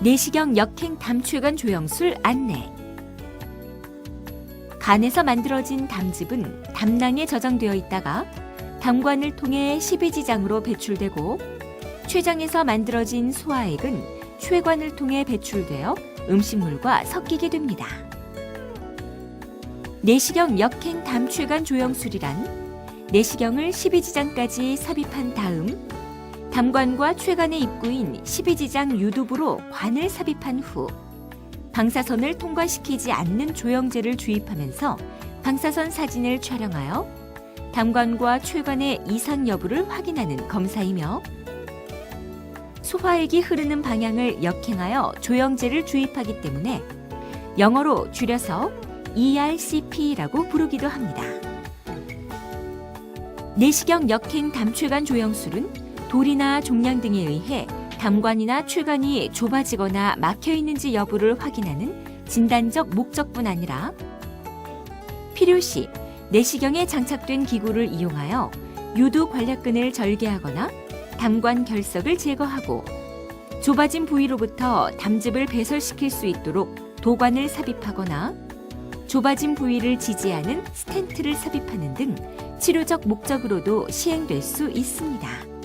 내시경 역행 담출관 조영술 안내. 간에서 만들어진 담즙은 담낭에 저장되어 있다가 담관을 통해 십이지장으로 배출되고 췌장에서 만들어진 소화액은 췌관을 통해 배출되어 음식물과 섞이게 됩니다. 내시경 역행 담출관 조영술이란 내시경을 십이지장까지 삽입한 다음 담관과 췌관의 입구인 십이지장 유두부로 관을 삽입한 후 방사선을 통과시키지 않는 조영제를 주입하면서 방사선 사진을 촬영하여 담관과 췌관의 이상 여부를 확인하는 검사이며 소화액이 흐르는 방향을 역행하여 조영제를 주입하기 때문에 영어로 줄여서 ERCP라고 부르기도 합니다. 내시경 역행 담출관 조영술은 돌이나 종양 등에 의해 담관이나 출관이 좁아지거나 막혀 있는지 여부를 확인하는 진단적 목적뿐 아니라 필요시 내시경에 장착된 기구를 이용하여 유두 관략근을 절개하거나 담관 결석을 제거하고 좁아진 부위로부터 담즙을 배설시킬 수 있도록 도관을 삽입하거나 좁아진 부위를 지지하는 스텐트를 삽입하는 등 치료적 목적으로도 시행될 수 있습니다.